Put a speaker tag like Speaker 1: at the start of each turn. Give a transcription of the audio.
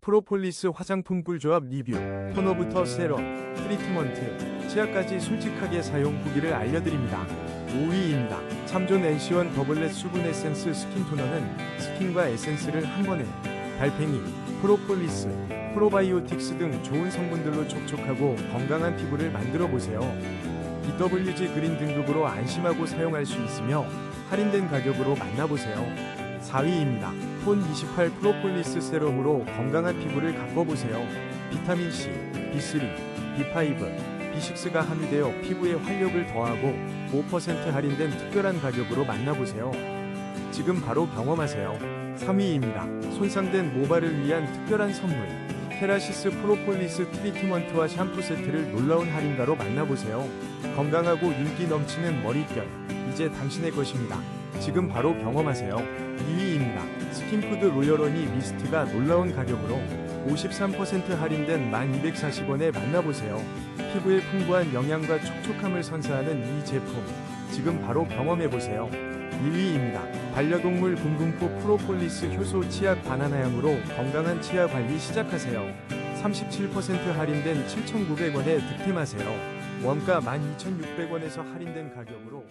Speaker 1: 프로폴리스 화장품 꿀조합 리뷰, 토너부터 세럼, 트리트먼트, 치아까지 솔직하게 사용 후기를 알려드립니다. 5위입니다. 참존 NC1 더블렛 수분 에센스 스킨 토너는 스킨과 에센스를 한 번에 달팽이, 프로폴리스, 프로바이오틱스 등 좋은 성분들로 촉촉하고 건강한 피부를 만들어 보세요. BWG 그린 등급으로 안심하고 사용할 수 있으며 할인된 가격으로 만나보세요. 4위입니다. 폰28 프로폴리스 세럼으로 건강한 피부를 가꿔보세요. 비타민C, B3, B5, B6가 함유되어 피부에 활력을 더하고 5% 할인된 특별한 가격으로 만나보세요. 지금 바로 경험하세요. 3위입니다. 손상된 모발을 위한 특별한 선물. 테라시스 프로폴리스 트리트먼트와 샴푸 세트를 놀라운 할인가로 만나보세요. 건강하고 윤기 넘치는 머릿결. 이제 당신의 것입니다. 지금 바로 경험하세요. 2위입니다. 스킨푸드 로열원이 미스트가 놀라운 가격으로 53% 할인된 1240원에 만나보세요. 피부에 풍부한 영양과 촉촉함을 선사하는 이 제품. 지금 바로 경험해보세요. 1위입니다. 반려동물 붕붕포 프로폴리스 효소 치약 바나나향으로 건강한 치아 관리 시작하세요. 37% 할인된 7,900원에 득템하세요. 원가 12,600원에서 할인된 가격으로